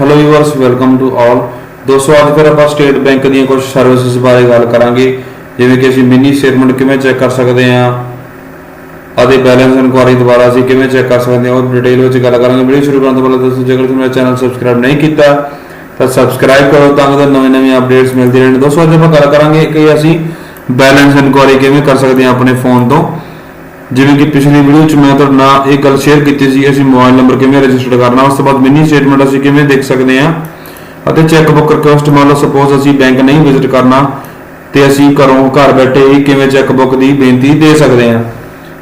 Hello viewers welcome to all ਦੋਸਤੋ, ਅੱਜ ਫਿਰ ਆਪਾਂ ਸਟੇਟ ਬੈਂਕ ਦੀਆਂ ਕੁਝ ਸਰਵਿਸਿਜ਼ ਬਾਰੇ ਗੱਲ ਕਰਾਂਗੇ। ਜਿਵੇਂ ਕਿ ਅਸੀਂ ਮਿਨੀ ਸਟੇਟਮੈਂਟ ਕਿਵੇਂ ਚੈੱਕ ਕਰ ਸਕਦੇ ਹਾਂ। ਅਤੇ ਬੈਲੈਂਸ ਇਨਕੁਆਰੀ ਦੁਬਾਰਾ ਅਸੀਂ ਕਿਵੇਂ ਚੈੱਕ ਕਰ ਸਕਦੇ ਹਾਂ, ਉਹ ਡਿਟੇਲ ਵਿੱਚ ਗੱਲ ਕਰਾਂਗੇ। ਵੀਡੀਓ ਸ਼ੁਰੂ ਕਰਨ ਤੋਂ ਪਹਿਲਾਂ ਦੋਸਤੋ, ਜੇਕਰ ਤੁਸੀਂ ਮੇਰਾ ਚੈਨਲ ਸਬਸਕ੍ਰਾਈਬ ਨਹੀਂ ਕੀਤਾ, ਤਾਂ ਸਬਸਕ੍ਰਾਈਬ ਕਰੋ ਤਾਂ ਕਿ ਨਵੇਂ ਨਵੇਂ ਅਪਡੇਟਸ ਮਿਲਦੇ ਰਹਿਣ। ਦੋਸਤੋ, ਅੱਜ ਆਪਾਂ ਗੱਲ ਕਰਾਂਗੇ ਕਿ ਅਸੀਂ ਬੈਲੈਂਸ ਇਨਕੁਆਰੀ ਕਿਵੇਂ ਕਰ ਸਕਦੇ ਹਾਂ ਆਪਣੇ ਫੋਨ ਤੋਂ। ਜਿਵੇਂ ਕਿ ਪਿਛਲੀ ਵੀਡੀਓ 'ਚ ਮੈਂ ਤੁਹਾਡੇ ਨਾਲ ਇਹ ਗੱਲ ਸ਼ੇਅਰ ਕੀਤੀ ਸੀ, ਅਸੀਂ ਮੋਬਾਈਲ ਨੰਬਰ ਕਿਵੇਂ ਰਜਿਸਟਰ ਕਰਨਾ, ਉਸ ਤੋਂ ਬਾਅਦ ਮਿਨੀ ਸਟੇਟਮੈਂਟ ਅਸੀਂ ਕਿਵੇਂ ਦੇਖ ਸਕਦੇ ਹਾਂ। ਅਤੇ ਚੈੱਕ ਬੁੱਕ ਰਿਕੁਐਸਟ ਮੰਨ ਲਓ ਸਪੋਜ਼ ਅਸੀਂ ਬੈਂਕ ਨਹੀਂ ਵਿਜ਼ਿਟ ਕਰਨਾ, ਤੇ ਅਸੀਂ ਘਰੋਂ ਘਰ ਬੈਠੇ ਹੀ ਕਿਵੇਂ ਚੈੱਕ ਬੁੱਕ ਦੀ ਬੇਨਤੀ ਦੇ ਸਕਦੇ ਹਾਂ।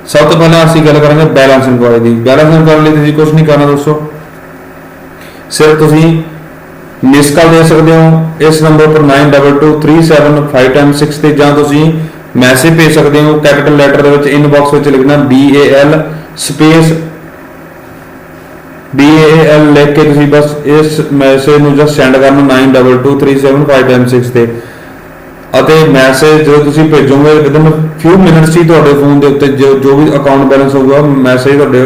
ਸਭ ਤੋਂ ਪਹਿਲਾਂ ਅਸੀਂ ਗੱਲ ਕਰਾਂਗੇ ਬੈਲੈਂਸ ਇਨਕੁਆਰੀ ਦੀ। ਬੈਲੈਂਸ ਇਨਕੁਆਰੀ ਲਈ ਤੁਸੀਂ ਕੁਝ ਨਹੀਂ ਕਰਨਾ ਦੋਸਤੋ। ਸਿਰਫ ਤੁਸੀਂ ਮਿਸ ਕਾਲ ਦੇ ਸਕਦੇ ਹੋ। ਇਸ ਨੰਬਰ ਪਰ 92237556 ਤੇ ਜਾਂ ਤੁਸੀਂ ਮੈਸੇਜ ਭੇਜ ਸਕਦੇ ਹੋ ਕੈਪੀਟਲ ਲੈਟਰ ਦੇ ਵਿੱਚ ਇਨਬਾਕਸ ਵਿੱਚ ਲਿਖਣਾ B A L space B A L ਲਿਖ ਕੇ ਤੁਸੀਂ ਬਸ ਇਸ ਮੈਸੇਜ ਨੂੰ ਜਸਟ ਸੈਂਡ ਕਰਨਾ 92237556 ਤੇ। ਅਤੇ ਮੈਸੇਜ ਜਦੋਂ ਤੁਸੀਂ ਭੇਜੋਗੇ ਵਿਦਨ ਫਿਊ ਮਿੰਟਸ ਹੀ ਤੁਹਾਡੇ ਫੋਨ ਦੇ ਉੱਤੇ ਜੋ ਵੀ ਅਕਾਊਂਟ ਬੈਲੈਂਸ ਹੋਊਗਾ ਮੈਸੇਜ ਤੁਹਾਡੇ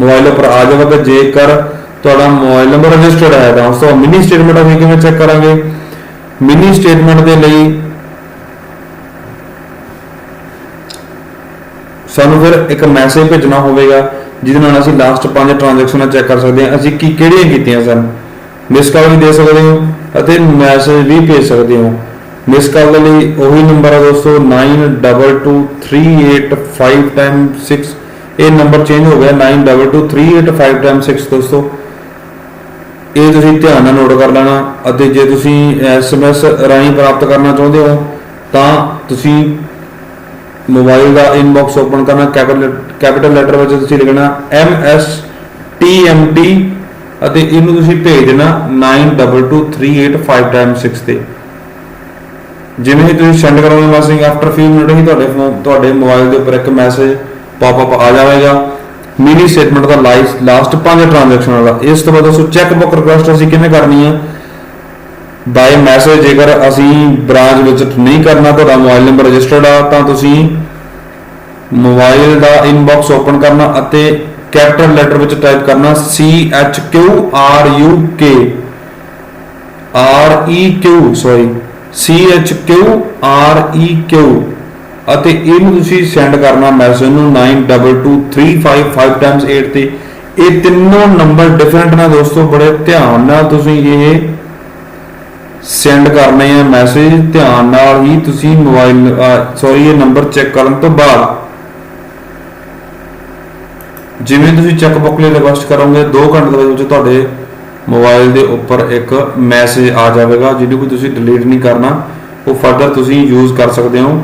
ਮੋਬਾਈਲ ਉੱਪਰ ਆ ਜਾਵੇਗਾ। ਜੇਕਰ ਤੁਹਾਡਾ ਮੋਬਾਈਲ ਨੰਬਰ ਰਜਿਸਟਰਡ ਹੈ ਤਾਂ ਉਸ ਤੋਂ ਮਿਨੀ ਸਟੇਟਮੈਂਟ ਅਸੀਂ ਕਿਵੇਂ ਚੈੱਕ ਕਰਾਂਗੇ? ਮਿਨੀ ਸਟੇਟਮੈਂਟ ਦੇ ਲਈ ਸਾਨੂੰ ਫਿਰ ਇੱਕ ਮੈਸੇਜ ਭੇਜਣਾ ਹੋਵੇਗਾ, ਜਿਹਦੇ ਨਾਲ ਅਸੀਂ ਲਾਸਟ ਪੰਜ ਟ੍ਰਾਂਜੈਕਸ਼ਨਾਂ ਚੈੱਕ ਕਰ ਸਕਦੇ ਹਾਂ। ਅਸੀਂ ਕੀ, ਕਿਹੜੀਆਂ ਕੀਤੀਆਂ ਸਨ? ਮਿਸ ਕਾਲ ਵੀ ਦੇ ਸਕਦੇ ਹੋ ਅਤੇ ਮੈਸੇਜ ਵੀ ਭੇਜ ਸਕਦੇ ਹੋ। ਮਿਸ ਕਾਲ ਦੇ ਲਈ ਉਹੀ ਨੰਬਰ ਹੈ ਦੋਸਤੋ 922385 ਇਹ ਨੰਬਰ ਚੇਂਜ ਹੋ ਗਿਆ 922385 ਦੋਸਤੋ। ਇਹ ਤੁਸੀਂ ਧਿਆਨ ਨਾਲ ਨੋਟ ਕਰ ਲੈਣਾ ਅਤੇ ਜੇ ਤੁਸੀਂ ਐਸਐਮਐਸ ਰਾਹੀਂ ਪ੍ਰਾਪਤ ਕਰਨਾ ਚਾਹੁੰਦੇ ਹੋ, ਤਾਂ ਤੁਸੀਂ ਮੋਬਾਈਲ ਦਾ ਇਨਬਾਕਸ ਓਪਨ ਕਰਨਾ ਕੈਪੀਟਲ ਕੈਪੀਟਲ ਲੈਟਰ ਵਿੱਚ ਤੁਸੀਂ ਲਿਖਣਾ M S T M T ਅਤੇ ਇਹਨੂੰ ਤੁਸੀਂ ਭੇਜ ਦੇਣਾ 922385 ਤੇ। ਜਿਵੇਂ ਹੀ ਤੁਸੀਂ ਸੈਂਡ ਕਰੋਗੇ ਮੈਸੇਜ ਆਫਟਰ ਫਿਊ ਮਿੰਟ ਹੀ ਤੁਹਾਡੇ ਫੋਨ ਤੁਹਾਡੇ ਮੋਬਾਈਲ ਦੇ ਉੱਪਰ ਇੱਕ ਮੈਸੇਜ ਪਾਪ ਅਪ ਆ ਜਾਵੇਗਾ। ਮਿਨੀ ਸਟੇਟਮੈਂਟ ਦਾ ਲਾਸਟ ਪੰਜ ਟ੍ਰਾਂਜੈਕਸ਼ਨਾਂ ਦਾ ਇਸ ਤੋਂ ਬਾਅਦ ਦੋਸਤੋ ਚੈੱਕ ਬੁੱਕ ਰਿਕੁਐਸਟ ਅਸੀਂ ਕਿਵੇਂ ਕਰਨੀ ਹੈ ਬਾਈ ਮੈਸੇਜ ਜੇਕਰ ਅਸੀਂ ਬ੍ਰਾਂਚ ਵਿਜ਼ਿਟ ਨਹੀਂ ਕਰਨਾ, ਤੁਹਾਡਾ ਮੋਬਾਈਲ ਨੰਬਰ ਰਜਿਸਟਰਡ ਆ, ਤਾਂ ਤੁਸੀਂ ਮੋਬਾਈਲ ਦਾ ਇਨਬਾਕਸ ਓਪਨ ਕਰਨਾ ਅਤੇ ਕੈਪੀਟਲ ਲੈਟਰ ਵਿੱਚ ਟਾਈਪ ਕਰਨਾ C H Q R U K, R E Q sorry C H Q R E Q ਅਤੇ ਇਹਨੂੰ ਤੁਸੀਂ ਸੈਂਡ ਕਰਨਾ ਮੈਸੇਜ ਨੂੰ 922355 ਤੇ। ਇਹ ਤਿੰਨੋਂ ਨੰਬਰ ਡਿਫਰੈਂਟ ਨੇ ਦੋਸਤੋ, ਬੜੇ ਧਿਆਨ ਨਾਲ ਤੁਸੀਂ ਇਹ ਸੈਂਡ ਕਰਨੇ ਆ ਮੈਸੇਜ ਧਿਆਨ ਨਾਲ ਹੀ ਤੁਸੀਂ ਮੋਬਾਈਲ ਸੌਰੀ ਇਹ ਨੰਬਰ ਚੈੱਕ ਕਰਨ ਤੋਂ ਬਾਅਦ ਜਿਵੇਂ ਤੁਸੀਂ ਚੈੱਕ ਬੁੱਕ ਲਈ ਰਿਕੁਐਸਟ ਕਰੋਗੇ 2 ਘੰਟੇ ਦੇ ਵਿੱਚ ਤੁਹਾਡੇ ਮੋਬਾਈਲ ਦੇ ਉੱਪਰ ਇੱਕ ਮੈਸੇਜ ਆ ਜਾਵੇਗਾ ਜਿਹਨੂੰ ਕੋਈ ਤੁਸੀਂ ਡਿਲੀਟ ਨਹੀਂ ਕਰਨਾ, ਉਹ ਫਰਦਰ ਤੁਸੀਂ ਯੂਜ਼ ਕਰ ਸਕਦੇ ਹੋ।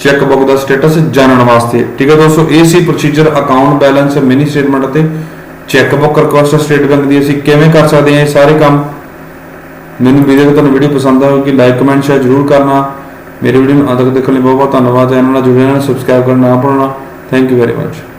ਚੈੱਕ ਬੁੱਕ ਦਾ ਸਟੇਟਸ ਜਾਣਨ ਵਾਸਤੇ। ਠੀਕ ਹੈ ਦੋਸਤੋ, ਇਹ ਸੀ procedure account balance mini statement ਅਤੇ cheque book request State Bank ਦੀ ਅਸੀਂ ਕਿਵੇਂ ਕਰ ਸਕਦੇ ਹਾਂ ਇਹ ਸਾਰੇ ਕੰਮ। ਮੈਨੂੰ ਵੀਡੀਓ ਤੁਹਾਨੂੰ ਵੀਡੀਓ ਪਸੰਦ ਆਵੇਗੀ ਲਾਈਕ ਕਮੈਂਟ ਸ਼ੇਅਰ ਜ਼ਰੂਰ ਕਰਨਾ। ਮੇਰੇ ਵੀਡੀਓ ਨੂੰ ਅੰਤ ਤੱਕ ਦੇਖਣ ਲਈ ਬਹੁਤ ਬਹੁਤ ਧੰਨਵਾਦ। ਚੈਨਲ ਨਾਲ ਜੁੜੇ ਰਹਿਣਾ ਸਬਸਕ੍ਰਾਈਬ ਕਰਨਾ ਨਾ ਭੁੱਲਣਾ। Thank you very much